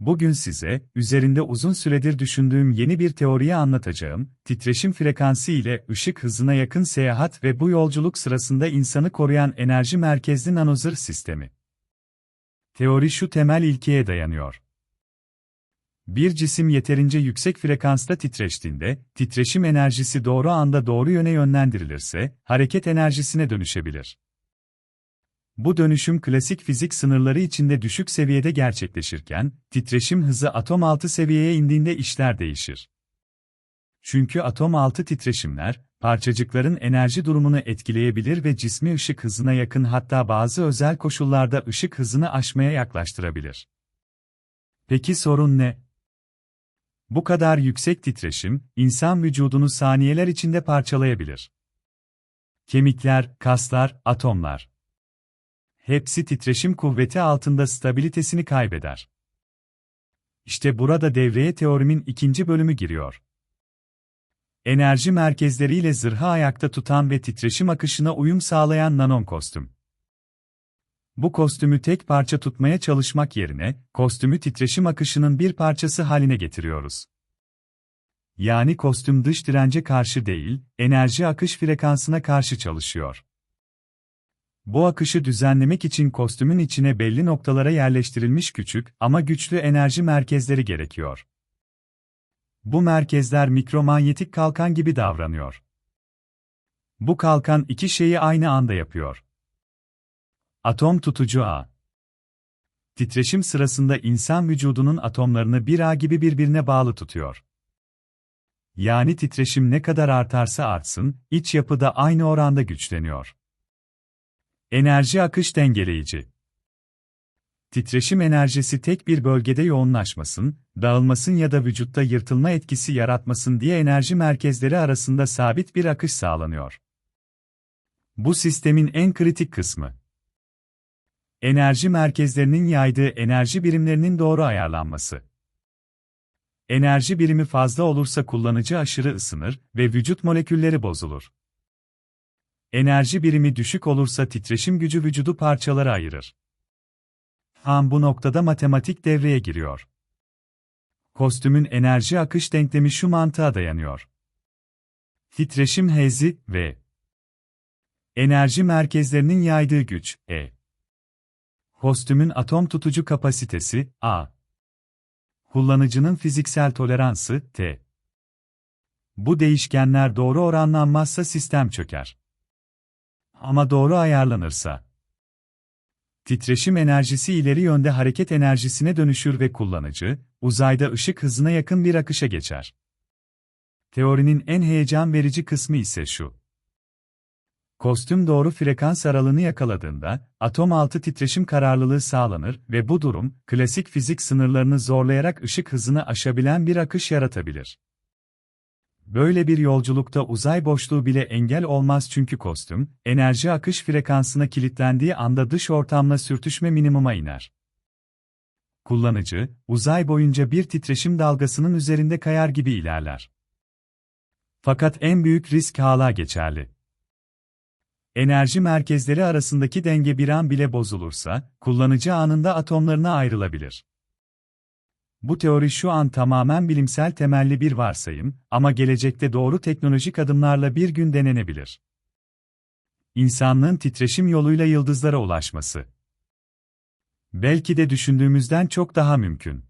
Bugün size, üzerinde uzun süredir düşündüğüm yeni bir teoriyi anlatacağım, titreşim frekansı ile ışık hızına yakın seyahat ve bu yolculuk sırasında insanı koruyan enerji merkezli nanozır sistemi. Teori şu temel ilkeye dayanıyor. Bir cisim yeterince yüksek frekansta titreştiğinde, titreşim enerjisi doğru anda doğru yöne yönlendirilirse, hareket enerjisine dönüşebilir. Bu dönüşüm klasik fizik sınırları içinde düşük seviyede gerçekleşirken, titreşim hızı atom altı seviyeye indiğinde işler değişir. Çünkü atom altı titreşimler, parçacıkların enerji durumunu etkileyebilir ve cismi ışık hızına yakın hatta bazı özel koşullarda ışık hızını aşmaya yaklaştırabilir. Peki sorun ne? Bu kadar yüksek titreşim, insan vücudunu saniyeler içinde parçalayabilir. Kemikler, kaslar, atomlar. Hepsi titreşim kuvveti altında stabilitesini kaybeder. İşte burada devreye teorimin ikinci bölümü giriyor. Enerji merkezleriyle zırhı ayakta tutan ve titreşim akışına uyum sağlayan nanon kostüm. Bu kostümü tek parça tutmaya çalışmak yerine, kostümü titreşim akışının bir parçası haline getiriyoruz. Yani kostüm dış dirence karşı değil, enerji akış frekansına karşı çalışıyor. Bu akışı düzenlemek için kostümün içine belli noktalara yerleştirilmiş küçük ama güçlü enerji merkezleri gerekiyor. Bu merkezler mikromanyetik kalkan gibi davranıyor. Bu kalkan iki şeyi aynı anda yapıyor. Atom tutucu ağ. Titreşim sırasında insan vücudunun atomlarını bir ağ gibi birbirine bağlı tutuyor. Yani titreşim ne kadar artarsa artsın, iç yapı da aynı oranda güçleniyor. Enerji akış dengeleyici. Titreşim enerjisi tek bir bölgede yoğunlaşmasın, dağılmasın ya da vücutta yırtılma etkisi yaratmasın diye enerji merkezleri arasında sabit bir akış sağlanıyor. Bu sistemin en kritik kısmı. Enerji merkezlerinin yaydığı enerji birimlerinin doğru ayarlanması. Enerji birimi fazla olursa kullanıcı aşırı ısınır ve vücut molekülleri bozulur. Enerji birimi düşük olursa titreşim gücü vücudu parçalara ayırır. Tam bu noktada matematik devreye giriyor. Kostümün enerji akış denklemi şu mantığa dayanıyor. Titreşim hezi v enerji merkezlerinin yaydığı güç E. Kostümün atom tutucu kapasitesi A. Kullanıcının fiziksel toleransı T. Bu değişkenler doğru oranlanmazsa sistem çöker. Ama doğru ayarlanırsa. Titreşim enerjisi ileri yönde hareket enerjisine dönüşür ve kullanıcı, uzayda ışık hızına yakın bir akışa geçer. Teorinin en heyecan verici kısmı ise şu. Kostüm doğru frekans aralığını yakaladığında, atom altı titreşim kararlılığı sağlanır ve bu durum, klasik fizik sınırlarını zorlayarak ışık hızını aşabilen bir akış yaratabilir. Böyle bir yolculukta uzay boşluğu bile engel olmaz çünkü kostüm, enerji akış frekansına kilitlendiği anda dış ortamla sürtüşme minimuma iner. Kullanıcı, uzay boyunca bir titreşim dalgasının üzerinde kayar gibi ilerler. Fakat en büyük risk hala geçerli. Enerji merkezleri arasındaki denge bir an bile bozulursa, kullanıcı anında atomlarına ayrılabilir. Bu teori şu an tamamen bilimsel temelli bir varsayım ama gelecekte doğru teknolojik adımlarla bir gün denenebilir. İnsanlığın titreşim yoluyla yıldızlara ulaşması. Belki de düşündüğümüzden çok daha mümkün.